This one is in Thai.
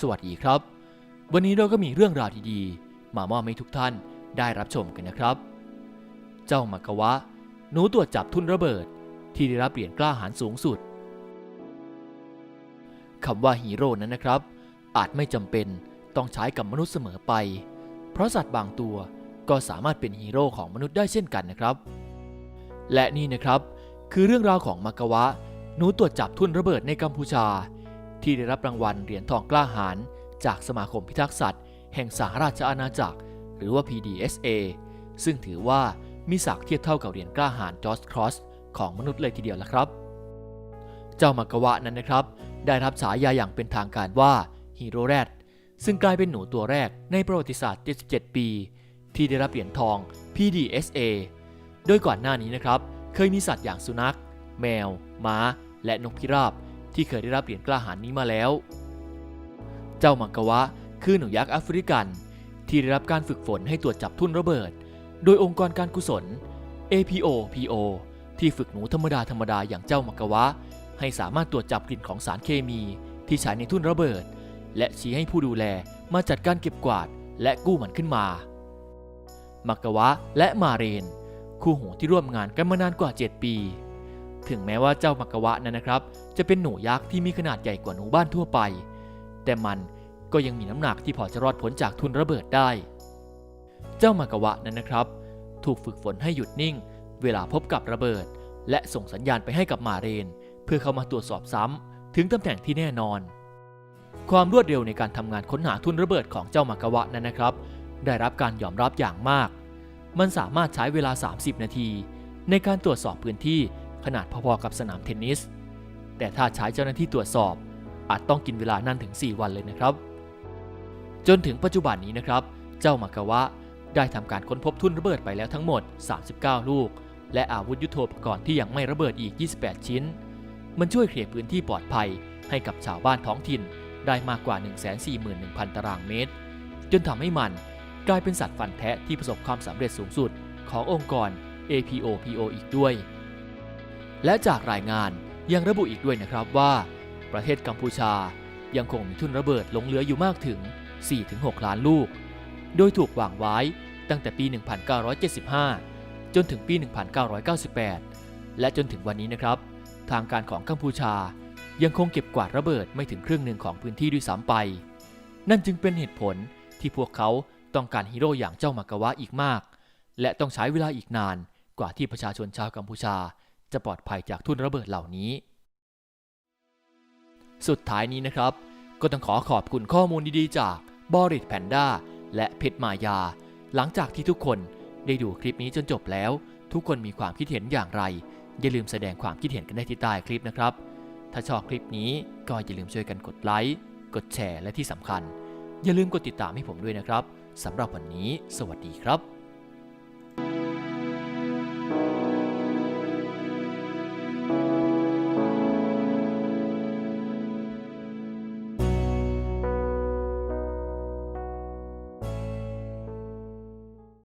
สวัสดีครับ วันนี้เราก็มีเรื่องราวดีๆ มามอบให้ทุกท่านได้รับชมกันนะครับ เจ้ามักกวะ หนูตรวจจับทุนระเบิด ที่ได้รับเหรียญกล้าหาญสูงสุดคำว่าฮีโร่นั้นนะครับ อาจไม่จำเป็นต้องใช้กับมนุษย์เสมอไป เพราะสัตว์บางตัวก็สามารถเป็นฮีโร่ของมนุษย์ได้เช่นกันนะครับ และนี่นะครับคือเรื่องราวของมักกวะ หนูตรวจจับทุนระเบิดในกัมพูชา ที่ได้รับรางวัลเหรียญทองกล้าหาญจากสมาคมพิทักษ์สัตว์ แห่งสหราชอาณาจักร หรือว่า PDSA ซึ่งถือว่ามีศักดิ์เทียบเท่ากับเหรียญกล้าหาญจอร์จครอสของมนุษย์เลยทีเดียวละครับ เจ้ามักกะวะนั้นนะครับ ได้รับฉายาอย่างเป็นทางการว่าฮีโร่แรดซึ่งกลายเป็นหนูตัวแรกในประวัติศาสตร์ 77 ปี ที่ได้รับเหรียญทอง PDSA โดยก่อนหน้านี้นะครับ เคยมีสัตว์อย่างสุนัข แมว ม้า และนกพิราบ ที่เคยได้รับเหรียญกล้าหาญนี้มาแล้ว เจ้ามังกวะคือหนูยักษ์แอฟริกัน ที่ได้รับการฝึกฝนให้ตรวจจับทุ่นระเบิด โดยองค์กรการกุศล APO PO ที่ฝึกหนูธรรมดาธรรมดาอย่างเจ้ามังกวะ ให้สามารถตรวจจับกลิ่นของสารเคมี ที่ใช้ในทุ่นระเบิด และชี้ให้ผู้ดูแลมาจัดการเก็บกวาด และกู้มันขึ้นมามักกะวะและมาเรน คู่หูที่ร่วมงานกันมานานกว่า 7 ปี ถึงแม้ว่าเจ้ามักกะวะนั้นนะครับ จะเป็นหนูยักษ์ที่มีขนาดใหญ่กว่าหนูบ้านทั่วไป แต่มันก็ยังมีน้ำหนักที่พอจะรอดพ้นจากทุนระเบิดได้ เจ้ามักกะวะนั้นนะครับ ถูกฝึกฝนให้หยุดนิ่ง เวลาพบกับระเบิด และส่งสัญญาณไปให้กับมาเรน เพื่อเข้ามาตรวจสอบซ้ำถึงตำแหน่งที่แน่นอน ความรวดเร็วในการทำงานค้นหาทุนระเบิดของเจ้ามักกะวะนั้นนะครับ ได้รับการยอมรับอย่างมาก มันสามารถใช้เวลา 30 นาที ในการตรวจสอบพื้นที่ ขนาดพอๆกับสนามเทนนิส แต่ถ้าใช้เจ้าหน้าที่ตรวจสอบ อาจต้องกินเวลานานถึง 4 วันเลยนะครับ จนถึงปัจจุบันนี้นะครับ เจ้ามักกะวะได้ทำการค้นพบทุ่นระเบิดไปแล้วทั้งหมด 39 ลูก และอาวุธยุโทโธปกรณ์ที่ยังไม่ระเบิดอีก 28 ชิ้น มันช่วยเคลียร์พื้นที่ปลอดภัยให้กับชาวบ้านท้องถิ่นได้มากกว่า 141,000 ตารางเมตร จนทำให้มันกลายเป็นสัตว์ฟันแทะที่ประสบความสำเร็จสูงสุดขององค์กร APOPO อีกด้วย และจากรายงานยังระบุอีกด้วยนะครับว่า ประเทศกัมพูชายังคงมีทุนระเบิดหลงเหลืออยู่มากถึง 4-6 ล้านลูก โดยถูกวางไว้ตั้งแต่ปี 1975 จนถึงปี 1998 และจนถึงวันนี้นะครับ ทางการของกัมพูชายังคงเก็บกวาดระเบิดไม่ถึงครึ่งหนึ่งของพื้นที่ด้วยซ้ำไป นั่นจึงเป็นเหตุผลที่พวกเขาต้องการฮีโร่อย่างเจ้ามักวะอีกมาก และต้องใช้เวลาอีกนานกว่าที่ประชาชนชาวกัมพูชา จะปลอดภัยจากทุนระเบิดเหล่านี้ สุดท้ายนี้นะครับ ก็ต้องขอขอบคุณข้อมูลดีๆ จากบอริสแพนด้าและเพชรมายา หลังจากที่ทุกคนได้ดูคลิปนี้จนจบแล้ว ทุกคนมีความคิดเห็นอย่างไร อย่าลืมแสดงความคิดเห็นกันได้ที่ใต้คลิปนะครับ ถ้าชอบคลิปนี้ก็อย่าลืมช่วยกันกดไลค์กดแชร์และที่สำคัญ อย่าลืมกดติดตามให้ผมด้วยนะครับสำหรับวันนี้ สวัสดีครับ